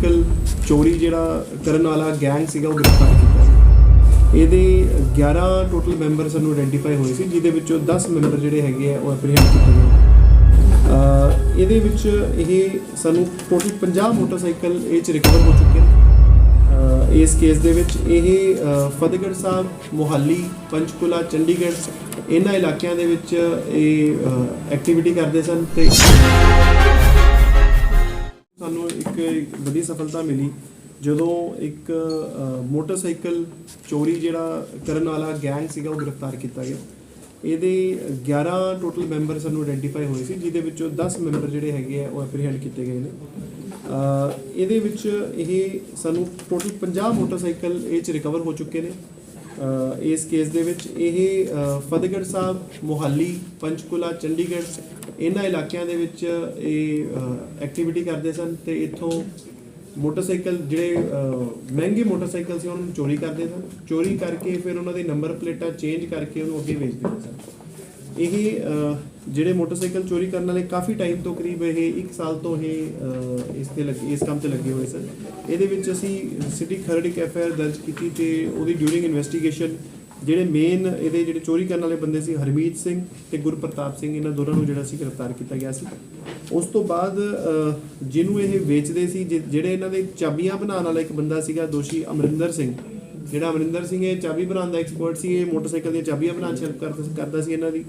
Motorcycle ਚੋਰੀ ਜਿਹੜਾ ਕਰਨ ਵਾਲਾ ਗੈਂਗ ਸੀਗਾ ਉਹ ਗ੍ਰਿਫਤਾਰ ਕੀਤਾ ਸੀ। ਇਹਦੇ 11 ਟੋਟਲ ਮੈਂਬਰ ਸਾਨੂੰ ਆਇਡੈਂਟੀਫਾਈ ਹੋਏ ਸੀ, ਜਿਹਦੇ ਵਿੱਚੋਂ 10 ਮੈਂਬਰ ਜਿਹੜੇ ਹੈਗੇ ਆ, ਉਹ ਐਪਰੀਹੈਂਡ ਕੀਤੇ ਗਏ। ਇਹਦੇ ਵਿੱਚ ਇਹ ਸਾਨੂੰ ਟੋਟਲ 50 ਮੋਟਰਸਾਈਕਲ ਇਹ ਚ ਰਿਕਵਰ ਹੋ ਚੁੱਕੇ ਨੇ। ਇਸ ਕੇਸ ਦੇ ਵਿੱਚ ਇਹ ਫਤਿਹਗੜ੍ਹ ਸਾਹਿਬ, ਮੋਹਾਲੀ, ਪੰਚਕੁਲਾ, ਚੰਡੀਗੜ੍ਹ ਇਹਨਾਂ ਇਲਾਕਿਆਂ ਦੇ ਵਿੱਚ ਇਹ ਐਕਟੀਵਿਟੀ ਕਰਦੇ ਸਨ ਤੇ ਸਾਨੂੰ ਇੱਕ ਵਧੀਆ ਸਫਲਤਾ ਮਿਲੀ। ਜਦੋਂ ਇੱਕ ਮੋਟਰਸਾਈਕਲ ਚੋਰੀ ਜਿਹੜਾ ਕਰਨ ਵਾਲਾ ਗੈਂਗ ਸੀਗਾ, ਉਹ ਗ੍ਰਿਫਤਾਰ ਕੀਤਾ ਗਿਆ। ਇਹਦੇ 11 ਟੋਟਲ ਮੈਂਬਰ ਸਾਨੂੰ ਆਇਡੈਂਟੀਫਾਈ ਹੋਏ ਸੀ, ਜਿਹਦੇ ਵਿੱਚੋਂ 10 ਮੈਂਬਰ ਜਿਹੜੇ ਹੈਗੇ ਆ, ਉਹ ਐਪਰੀਹੈਂਡ ਕੀਤੇ ਗਏ ਨੇ। ਇਹਦੇ ਵਿੱਚ ਇਹ ਸਾਨੂੰ ਟੋਟਲ 50 ਮੋਟਰਸਾਈਕਲ ਇਹ ਚ ਰਿਕਵਰ ਹੋ ਚੁੱਕੇ ਨੇ। ਇਸ ਕੇਸ ਦੇ ਵਿੱਚ ਇਹ ਫਤਿਹਗੜ੍ਹ ਸਾਹਿਬ, ਮੋਹਾਲੀ, ਪੰਚਕੁਲਾ, ਚੰਡੀਗੜ੍ਹ ਇਹਨਾਂ ਇਲਾਕਿਆਂ ਦੇ ਵਿੱਚ ਇਹ ਐਕਟੀਵਿਟੀ ਕਰਦੇ ਸਨ ਤੇ ਇੱਥੋਂ ਮੋਟਰਸਾਈਕਲ ਜਿਹੜੇ ਮਹਿੰਗੇ ਮੋਟਰਸਾਈਕਲ ਸੀ, ਉਹਨਾਂ ਨੂੰ ਚੋਰੀ ਕਰਦੇ ਸਨ। ਚੋਰੀ ਕਰਕੇ ਫਿਰ ਉਹਨਾਂ ਦੇ ਨੰਬਰ ਪਲੇਟਾਂ ਚੇਂਜ ਕਰਕੇ ਉਹਨੂੰ ਅੱਗੇ ਵੇਚ ਦਿੰਦੇ ਸਨ। ਇਹ ਜਿਹੜੇ ਮੋਟਰਸਾਈਕਲ ਚੋਰੀ ਕਰਨ ਵਾਲੇ ਕਾਫੀ ਟਾਈਮ ਤੋਂ ਕਰੀਬ ਇਹ 1 ਸਾਲ ਤੋਂ ਇਹ ਇਸ ਤੇ ਲੱਗੇ, ਇਸ ਕੰਮ ਤੇ ਲੱਗੇ ਹੋਏ ਸਨ। ਇਹਦੇ ਵਿੱਚ ਅਸੀਂ ਸਿਟੀ ਖਰੜ ਇੱਕ ਐਫਆਈਆਰ ਦਰਜ ਕੀਤੀ ਤੇ ਉਹਦੀ ਡਿਊਰਿੰਗ ਇਨਵੈਸਟੀਗੇਸ਼ਨ ਜਿਹੜੇ ਮੇਨ ਇਹਦੇ ਜਿਹੜੇ ਚੋਰੀ ਕਰਨ ਵਾਲੇ ਬੰਦੇ ਸੀ, ਹਰਮੀਤ ਸਿੰਘ ਤੇ ਗੁਰਪ੍ਰਤਾਪ ਸਿੰਘ, ਇਹਨਾਂ ਦੋਨਾਂ ਨੂੰ ਜਿਹੜਾ ਸੀ ਗ੍ਰਿਫਤਾਰ ਕੀਤਾ ਗਿਆ ਸੀ। ਉਸ ਤੋਂ ਬਾਅਦ ਜਿਹਨੂੰ ਇਹ ਵੇਚਦੇ ਸੀ, ਜਿ- ਜਿਹੜੇ ਇਹਨਾਂ ਦੇ ਚਾਬੀਆਂ ਬਣਾਉਣ ਵਾਲਾ ਇੱਕ ਬੰਦਾ ਸੀਗਾ ਦੋਸ਼ੀ ਅਮਰਿੰਦਰ ਸਿੰਘ। ਜਿਹੜਾ ਅਮਰਿੰਦਰ ਸਿੰਘ ਇਹ ਚਾਬੀ ਬਣਾਉਣ ਦਾ ਐਕਸਪਰਟ ਸੀ, ਇਹ ਮੋਟਰਸਾਈਕਲ ਦੀਆਂ ਚਾਬੀਆਂ ਬਣਾਉਣ ਚ ਹੈਲਪ ਕਰਦਾ ਕਰਦਾ ਸੀ ਇਹਨਾਂ ਦੀ।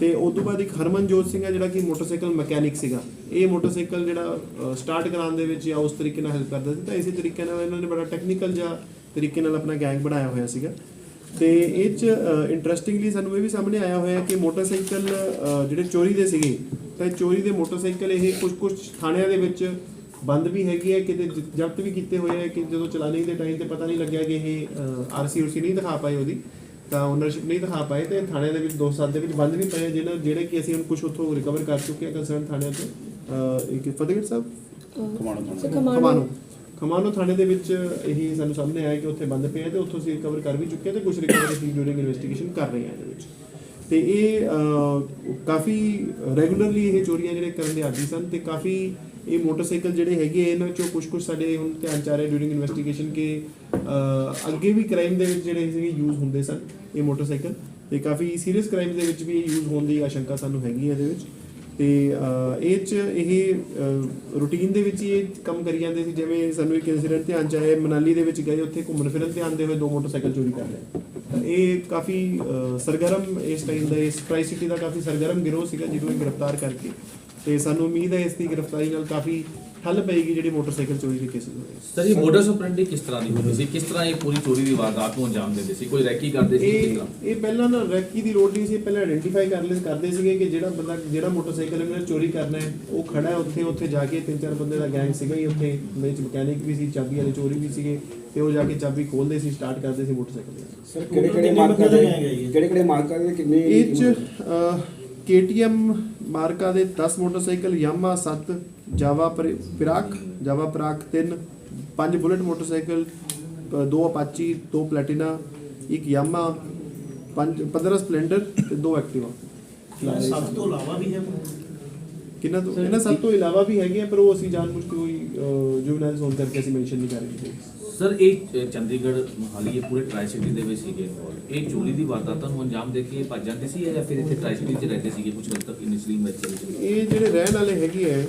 ਤੇ ਉਸ ਤੋਂ ਬਾਅਦ ਇੱਕ ਹਰਮਨਜੋਤ ਸਿੰਘ ਹੈ ਜਿਹੜਾ ਕਿ ਮੋਟਰਸਾਈਕਲ ਮਕੈਨਿਕ ਸੀਗਾ। ਇਹ ਮੋਟਰਸਾਈਕਲ ਜਿਹੜਾ ਸਟਾਰਟ ਕਰਾਉਣ ਦੇ ਵਿੱਚ ਜਾਂ ਉਸ ਤਰੀਕੇ ਨਾਲ ਹੈਲਪ ਕਰਦਾ ਸੀ, ਤਾਂ ਇਸੇ ਤਰੀਕੇ ਨਾਲ ਇਹਨਾਂ ਨੇ ਬੜਾ ਟੈਕਨੀਕਲ ਜਾਂ ਤਰੀਕੇ ਨਾਲ ਆਪਣਾ ਗੈਂਗ ਬਣਾਇਆ ਹੋਇਆ ਸੀਗਾ। ਤੇ ਇਹ ਚ ਇੰਟਰਸਟਿੰਗਲੀ ਸਾਨੂੰ ਇਹ ਵੀ ਸਾਹਮਣੇ ਆਇਆ ਹੋਇਆ ਕਿ ਮੋਟਰਸਾਈਕਲ ਜਿਹੜੇ ਚੋਰੀ ਦੇ ਸੀਗੇ ਤਾਂ ਚੋਰੀ ਦੇ ਮੋਟਰਸਾਈਕਲ ਇਹ ਕੁਝ ਕੁਝ ਥਾਣਿਆਂ ਦੇ ਵਿੱਚ ਬੰਦ ਵੀ ਹੈਗੀ ਹੈ ਕਿਤੇ ਜ਼ਬਤ ਵੀ ਕੀਤੇ ਹੋਏ ਹੈ ਕਿ ਜਦੋਂ ਚਲਾਣੀ ਦੇ ਟਾਈਮ ਤੇ ਪਤਾ ਨਹੀਂ ਲੱਗਿਆ ਕਿ ਇਹ ਆਰਸੀ ਉਰਸੀ ਨਹੀਂ ਦਿਖਾ ਪਾਏ ਉਹਦੀ ਤਾਂ ਓਨਰਸ਼ਿਪ ਨਹੀਂ ਦਿਖਾ ਪਾਏ ਤੇ ਥਾਣਿਆਂ ਦੇ ਵਿੱਚ ਦੋ ਸਾਲ ਦੇ ਵਿੱਚ ਬੰਦ ਵੀ ਪਏ ਆ, ਜਿਹਨਾਂ ਜਿਹੜੇ ਕਿ ਅਸੀਂ ਹੁਣ ਕੁਝ ਉੱਥੋਂ ਰਿਕਵਰ ਕਰ ਚੁੱਕੇ ਹਾਂ ਕੰਸਰਨ ਥਾਣਿਆਂ ਤੋਂ ਇੱਕ ਫਤਿਹਗੜ੍ਹ ਸਾਹਿਬ? ਖਮਾਣੋ। ਖਮਾਨੋ ਥਾਣੇ ਦੇ ਵਿੱਚ ਇਹ ਸਾਨੂੰ ਸਾਹਮਣੇ ਆਇਆ ਕਿ ਉੱਥੇ ਬੰਦ ਪਿਆ ਤੇ ਉੱਥੋਂ ਅਸੀਂ ਰਿਕਵਰ ਕਰ ਵੀ ਚੁੱਕੇ ਹਾਂ ਤੇ ਕੁਝ ਰਿਕਵਰ ਅਸੀਂ ਡਿਊਰਿੰਗ ਇਨਵੈਸਟੀਗੇਸ਼ਨ ਕਰ ਰਹੇ ਹਾਂ ਇਹਦੇ ਵਿੱਚ। ਤੇ ਇਹ ਕਾਫੀ ਰੈਗੂਲਰਲੀ ਇਹ ਚੋਰੀਆਂ ਜਿਹੜੇ ਕਰਨ ਦੇ ਆਦੀ ਸਨ ਤੇ ਕਾਫੀ ਇਹ ਮੋਟਰਸਾਈਕਲ ਜਿਹੜੇ ਹੈਗੇ ਆ, ਇਹਨਾਂ ਚੋਂ ਕੁਝ ਕੁਝ ਸਾਡੇ ਹੁਣ ਧਿਆਨ ਚ ਆ ਰਿਹਾ ਡਿਊਰਿੰਗ ਇਨਵੈਸਟੀਗੇਸ਼ਨ ਕਿ ਅੱਗੇ ਵੀ ਕ੍ਰਾਈਮ ਦੇ ਵਿੱਚ ਜਿਹੜੇ ਸੀਗੇ ਯੂਜ਼ ਹੁੰਦੇ ਸਨ ਇਹ ਮੋਟਰਸਾਈਕਲ ਤੇ ਕਾਫੀ ਸੀਰੀਅਸ ਕ੍ਰਾਈਮ ਦੇ ਵਿੱਚ ਵੀ ਇਹ ਯੂਜ਼ ਹੋਣ ਦੀ ਆਸ਼ੰਕਾ ਸਾਨੂੰ ਹੈਗੀ ਹੈ ਇਹਦੇ ਵਿੱਚ। ਤੇ ਇਹ ਚ ਇਹ ਰੂਟੀਨ ਦੇ ਵਿੱਚ ਹੀ ਇਹ ਕੰਮ ਕਰੀ ਜਾਂਦੇ ਸੀ, ਜਿਵੇਂ ਸਾਨੂੰ ਇੱਕ ਇਨਸੀਡੈਂਟ ਧਿਆਨ ਚ ਆਇਆ ਮਨਾਲੀ ਦੇ ਵਿੱਚ ਗਏ, ਉੱਥੇ ਘੁੰਮਣ ਫਿਰਨ ਤੇ ਆਉਂਦੇ ਹੋਏ ਦੋ ਮੋਟਰਸਾਈਕਲ ਚੋਰੀ ਕਰ ਲਏ। ਤਾਂ ਇਹ ਕਾਫੀ ਸਰਗਰਮ ਇਸ ਟਾਈਮ ਦਾ, ਇਸ ਪ੍ਰਾਈਸ ਸਿਟੀ ਦਾ ਕਾਫੀ ਸਰਗਰਮ ਗਿਰੋਹ ਸੀਗਾ, ਜਿਹਨੂੰ ਇਹ ਗ੍ਰਿਫਤਾਰ ਕਰਕੇ। ਤੇ ਸਾਨੂੰ ਉਮੀਦ ਹੈ ਇਸ ਦੀ ਗ੍ਰਿਫਤਾਰੀ ਨਾਲ ਕਾਫੀ ਹੱਲ ਪਏਗੀ ਜਿਹੜੀ ਮੋਟਰਸਾਈਕਲ ਚੋਰੀ ਦੇ ਕੇਸਿਸ ਹੋਏ ਸਰ ਇਹ ਮੋਡਸ ਆਪਰੈਂਡੀ ਕਿਸ ਤਰ੍ਹਾਂ ਦੀ ਹੁੰਦੀ ਸੀ? ਕਿਸ ਤਰ੍ਹਾਂ ਇਹ ਪੂਰੀ ਚੋਰੀ ਦੀ ਵਾਰਦਾਤ ਨੂੰ ਅੰਜਾਮ ਦਿੰਦੇ ਸੀ? ਕੋਈ ਰੈਕੀ ਕਰਦੇ ਸੀ ਕਿਸ ਇਹ ਤਰ੍ਹਾਂ? ਇਹ ਪਹਿਲਾਂ ਨਾ ਰੈਕੀ ਦੀ ਲੋੜ ਨਹੀਂ ਸੀ। ਪਹਿਲਾਂ ਆਇਡੈਂਟੀਫਾਈ ਕਰ ਲੈ ਕਰਦੇ ਸੀਗੇ ਕਿ ਜਿਹੜਾ ਬੰਦਾ ਜਿਹੜਾ ਮੋਟਰਸਾਈਕਲ ਇਹਨੇ ਚੋਰੀ ਕਰਨਾ ਹੈ ਉਹ ਖੜਾ ਹੈ ਉੱਥੇ। ਉੱਥੇ ਜਾ ਕੇ ਤਿੰਨ ਚਾਰ ਬੰਦੇ ਦਾ ਗੈਂਗ ਸੀਗਾ ਹੀ ਉੱਥੇ। ਵਿੱਚ ਮਕੈਨਿਕ ਵੀ ਸੀ ਚਾਬੀ ਵਾਲੇ ਚੋਰੀ ਵੀ ਸੀਗੇ ਤੇ ਉਹ ਜਾ ਕੇ ਚਾਬੀ ਖੋਲਦੇ ਸੀ ਸਟਾਰਟ ਕਰਦੇ ਸੀ ਮੋਟਰਸਾਈਕਲ ਸਰ ਕਿਹੜੇ ਕਿਹੜੇ ਮਾਰਕਾ ਦੇ ਕਿਹੜੇ ਕਿਹੜੇ ਮਾਰਕਾ ਦੇ ਕਿੰਨੇ ਇਹ ਚ KTM ਮਾਰਕਾ ਦੇ 10 motorcycle Yamaha 7 Java Perak Java Perak 3 ਪੰਜ ਬੁਲਟ ਮੋਟਰਸਾਈਕਲ ਦੋ ਅਪਾਚੀ ਦੋ ਪਲੈਟੀਨਾ ਇੱਕ Yamaha ਪੰਜ 15 ਸਪਲੈਂਡਰ ਤੇ ਦੋ ਐਕਟਿਵਾ। ਸਭ ਤੋਂ ਇਲਾਵਾ ਵੀ ਹੈ ਕਿੰਨਾ ਤੋਂ? ਇਹਨਾਂ ਸਭ ਤੋਂ ਇਲਾਵਾ ਵੀ ਹੈਗੇ ਆ ਪਰ ਉਹ ਅਸੀਂ ਜਾਣਬੁੱਝ ਕੇ ਕੋਈ ਜੁਵਨਾਈਲਸ ਹੋਣ ਕਰਕੇ ਅਸੀਂ ਮੈਂਸ਼ਨ ਨਹੀਂ ਕਰ ਰਹੇ। ਸਰ, ਇਹ ਚੰਡੀਗੜ੍ਹ ਮੋਹਾਲੀ ਇਹ ਪੂਰੇ ਟ੍ਰਾਈ ਸਿਟੀ ਦੇ ਵਿੱਚ ਸੀਗੇ involved। ਇਹ ਚੋਰੀ ਦੀ ਵਾਰਦਾਤਾਂ ਨੂੰ ਅੰਜਾਮ ਦੇ ਕੇ ਭੱਜ ਜਾਂਦੇ ਸੀ ਜਾਂ ਫਿਰ ਇੱਥੇ ਟ੍ਰਾਈ ਸਿਟੀ 'ਚ ਰਹਿੰਦੇ ਸੀਗੇ ਕੁਝ ਹੱਦ ਤੱਕ ਇਨੀਸ਼ੀਅਲੀ ਵਿੱਚ ਇਹ ਜਿਹੜੇ ਰਹਿਣ ਵਾਲੇ ਹੈਗੇ ਆ,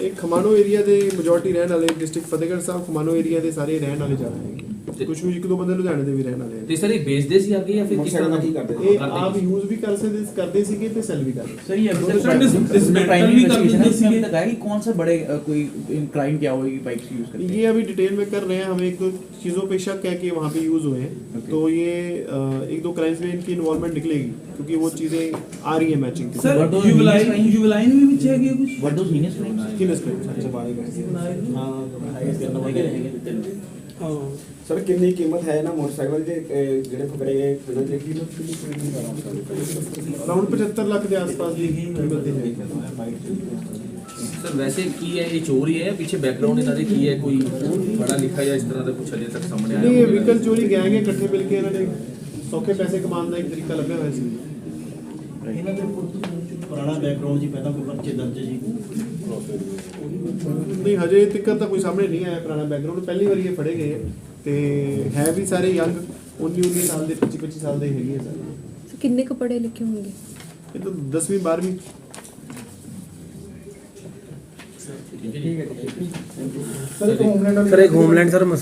ਇਹ ਖਮਾਣੋ ਏਰੀਆ ਦੇ ਮੈਜੋਰਟੀ ਰਹਿਣ ਵਾਲੇ ਡਿਸਟ੍ਰਿਕਟ ਫਤਿਹਗੜ੍ਹ ਸਾਹਿਬ ਖਮਾਣੋ ਏਰੀਆ ਦੇ ਸਾਰੇ ਰਹਿਣ ਵਾਲੇ ਜ਼ਿਆਦਾ ਹੈਗੇ ਕੁਝ ਕੁਝ ਇੱਕ ਦੋ ਬੰਦੇ ਲੁਧਿਆਣੇ ਦੇ ਵੀ ਰਹਿਣ ਵਾਲੇ ਤੇ ਸਰ ਇਹ ਵੇਚਦੇ ਸੀ ਅੱਗੇ ਜਾਂ ਫਿਰ ਕਿਸ ਮੋਟਰਸਾਈਕਲ ਤਰ੍ਹਾਂ ਦਾ ਕੀ ਕਰਦੇ ਆ ਇਹ ਆਪ ਯੂਜ਼ ਵੀ ਕਰ ਸਕਦੇ ਕਰਦੇ ਸੀਗੇ ਤੇ ਸੈਲ ਵੀ ਕਰਦੇ सर ये अभी सर, डिस- तक डिसमेंटल प्राइमरी भी कर इन्वेस्टिगेशन है देते इसमें अभी हैं। तक आया कि कौन सा बड़े अ, कोई क्राइम क्या होगी बाइक्स यूज करके ये अभी डिटेल में कर रहे हैं हमें एक दो चीज़ों पे शक है कि वहाँ पे यूज़ हुए हैं Okay. तो ये अ, एक दो क्राइम्स में इनकी इन्वॉल्वमेंट निकलेगी क्योंकि वो चीज़ें आ रही है मैचिंग के ਸਰ What those ਜੁਵਲਾਈਨ heinous ਜੁਵਲਾਈਨ ਵੀ ਵਿੱਚ ਹੈਗੀ ਕੁਝ व्हाट डूज हीनियस क्राइम्स किन crimes ਅੱਛਾ ਬਾਰੇ ਹਾਂ ਸਰ ਕਿੰਨੀ ਕੀਮਤ ਹੈ ਨਾ ਮੋਟਰਸਾਈਕਲ ਦੇ ਅਹ, ਜਿਹੜੇ ਪਕੜੇ ਗਏ ਉਹਨਾਂ ਦੀ ਕੀਮਤ ਕਿੰਨੀ ਅਰਾਊਂਡ 75 ਲੱਖ ਦੇ ਆਸ-ਪਾਸ ਦੀ ਕੀਮਤ ਦੀ ਹੈ। ਸਰ ਵੈਸੇ ਕੀ ਹੈ ਇਹ ਚੋਰੀ ਹੈ? ਪਿੱਛੇ ਬੈਕਗ੍ਰਾਉਂਡ ਇਹਨਾਂ ਦੇ ਕੀ ਹੈ? ਕੋਈ ਪੜਾ ਲਿਖਾ ਜਾਂ ਇਸ ਤਰ੍ਹਾਂ ਦਾ ਕੁਝ ਹਲੇ ਤੱਕ ਸਾਹਮਣੇ ਆਇਆ ਨਹੀਂ ਇਹ ਵਹੀਕਲ ਚੋਰੀ ਗੈਂਗ ਇਕੱਠੇ ਮਿਲ ਕੇ ਇਹਨਾਂ ਨੇ ਸੌਖੇ ਪੈਸੇ ਕਮਾਉਣ ਦਾ ਇੱਕ ਤਰੀਕਾ ਲੱਭਿਆ ਹੋਇਆ ਸੀ। ਇਹਨਾਂ ਦੇ ਪੁਰਾਣਾ ਬੈਕਗ੍ਰਾਉਂਡ ਜੀ ਪਹਿਲਾਂ ਕੋਈ ਪਰਚੇ ਦਰਜ ਜੀ ਨਹੀਂ ਹਜੇ ਤੱਕ ਤਾਂ ਕੋਈ ਸਾਹਮਣੇ ਨਹੀਂ ਆਇਆ ਪੁਰਾਣਾ ਬੈਕਗ੍ਰਾਉਂਡ ਪਹਿਲੀ ਵਾਰੀ ਇਹ ਫੜੇ ਗਏ ਤੇ ਹੈ ਵੀ ਸਾਰੇ ਯੰਗ 19 19 ਸਾਲ ਦੇ 25 25 ਸਾਲ ਦੇ ਹੈਗੇ ਸਾਰੇ। ਸੋ ਕਿੰਨੇ ਕੁ ਪੜ੍ਹੇ ਲਿਖੇ ਹੋਣਗੇ? ਇਹ ਤਾਂ 10ਵੀਂ 12ਵੀਂ ਠੀਕ ਹੈ ਸਰ ਇੱਕ ਹੋਮਲੈਂਡ ਸਰ ਇੱਕ ਹੋਮਲੈਂਡ ਸਰ